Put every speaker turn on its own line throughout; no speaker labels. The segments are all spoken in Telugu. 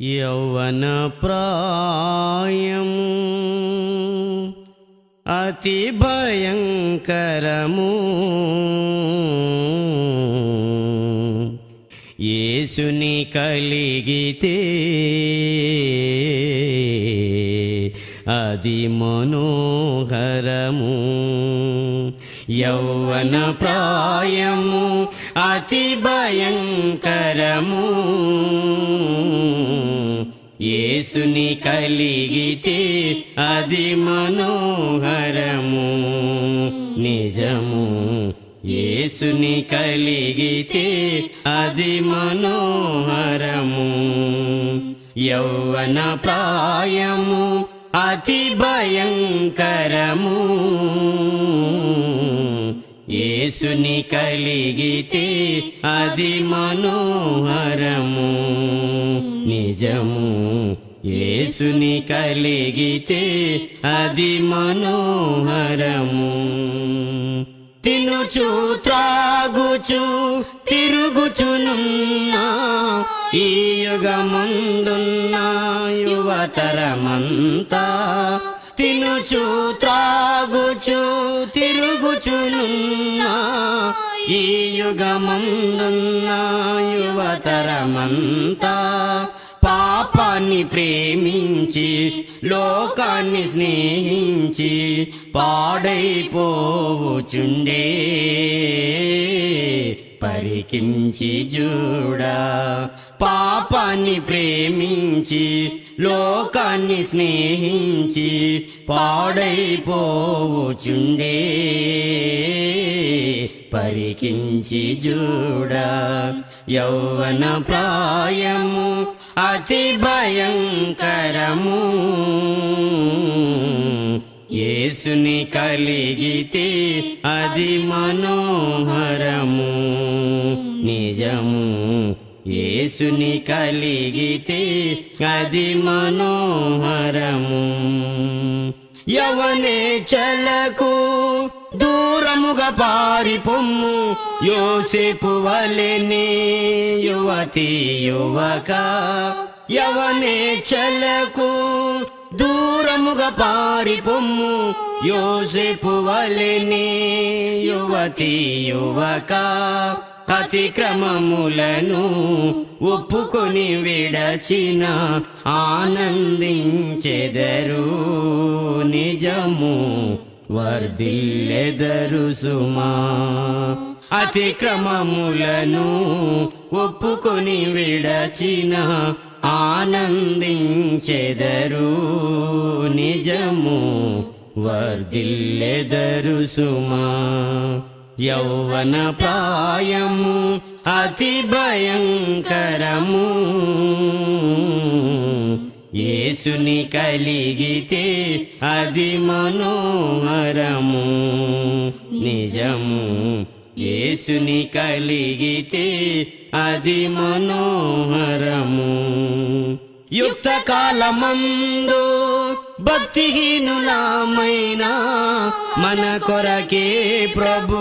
యౌవన ప్రాయము అతి భయంకరము. యేసుని కలిగితే అది మనోహరము. యౌవన ప్రాయము అతి భయంకరము. యేసుని కలిగితే అది మనోహరము. నిజము యేసుని కలిగితే అది మనోహరము. యౌవన ప్రాయము అతి భయంకరము. యేసుని కలిగితే అది మనోహరము. నిజము యేసుని కలిగితే అది మనోహరము. తినుచు త్రాగుచు తిరుగుచునున్నా. ఈ యుగమందున్న యువతరమంతా తినుచు త్రాగుచు తిరుగుచునున్నా ఈ యుగమందున్న యువతరమంతా పాపాన్ని ప్రేమించి లోకాన్ని స్నేహించి పాడైపోవుచుండే. పరికించి చూడా పాపాన్ని ప్రేమించి లోకాన్ని స్నేహించి పాడైపోవుచుండే. పరికించి చూడ యౌవన ప్రాయము అతి భయంకరము. యేసుని కలిగితే అది మనోహరము. నిజము యేసుని కలిగితే అది మనోహరము. యవనే చలకు దూరముగా పారిపొమ్ము. యోసేపు వలెనే యువతి యువక. యవనే చలకు దూరముగా పారిపొమ్ము. యోసేపు వలెనే యువతి యువక. అతిక్రమములను ఒప్పుకొని విడచిన ఆనందించెదరు నిజము వర్ధిల్లెదరు సుమా. అతిక్రమములను ఒప్పుకొని విడచిన ఆనందించెదరు నిజము వర్ధిల్లెదరు సుమా. యౌవన ప్రాయము అతి భయంకరము. యేసుని కలిగితే అది మనోహరము. నిజము యేసుని కలిగితే అది మనోహరము. యుక్త కాలమందు భక్తిహీనులామైనా మన కొరకే ప్రభు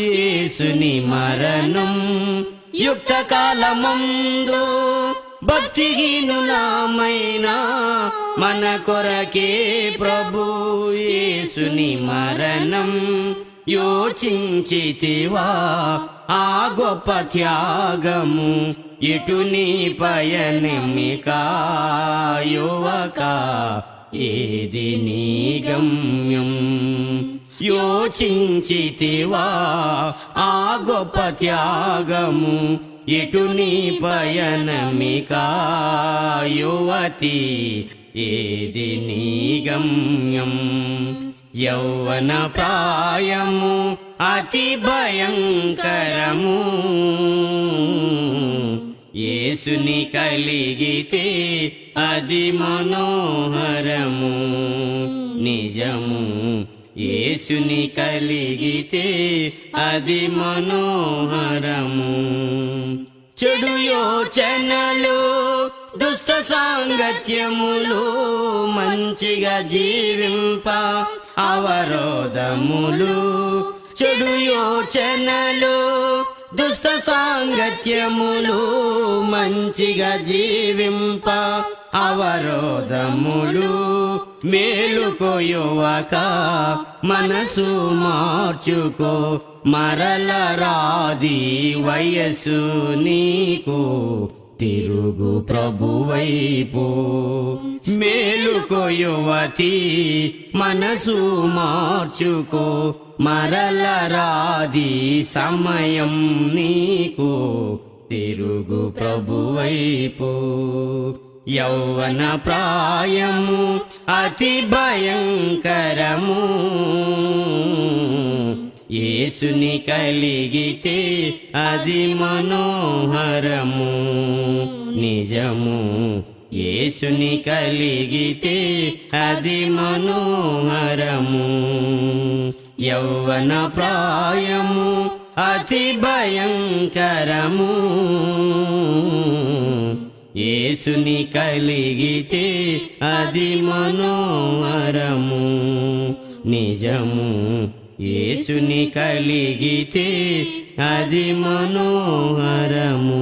యేసుని మరణం యుక్త కాలమందు భక్తిహీనులామైనా మన కొరకే ప్రభు యేసుని మరణం యోచించితివా ఆ గొప్ప త్యాగము ఇటు నీ పయనమికా యువకా ఏది నీ గమ్యం? యోచించితివా ఆ గొప్ప త్యాగము? ఇటు నీ పయనమిక యువతి? ఏది నీ గమ్యం? యౌవన ప్రాయము అతి భయంకరము. యేసుని కలిగితే అది మనోహరము. నిజము. యేసుని కలిగితే అది మనోహరము. చెడు యోచనలు దుష్ట సాంగత్యములు మంచిగా జీవింప అవరోధములు. చెడు యోచనలు దుష్ట సాంగత్యములు మంచిగా జీవింప అవరోధములు మేలుకో యువక మనసు మార్చుకో మరల రాది వయస్సు నీకు తిరుగు ప్రభువైపు. మార్చుకో యువతి మనసు మార్చుకో. మరల రాది సమయం నీకు. తిరుగు ప్రభువైపు. యౌవన ప్రాయము అతి భయంకరము. యేసుని కలిగితే అది మనోహరము. నిజము యేసుని కలిగితే అది మనోహరము యౌవన ప్రాయము అతి భయంకరము యేసుని కలిగితే అది మనోహరము నిజము యేసుని కలిగితే అది మనోహరము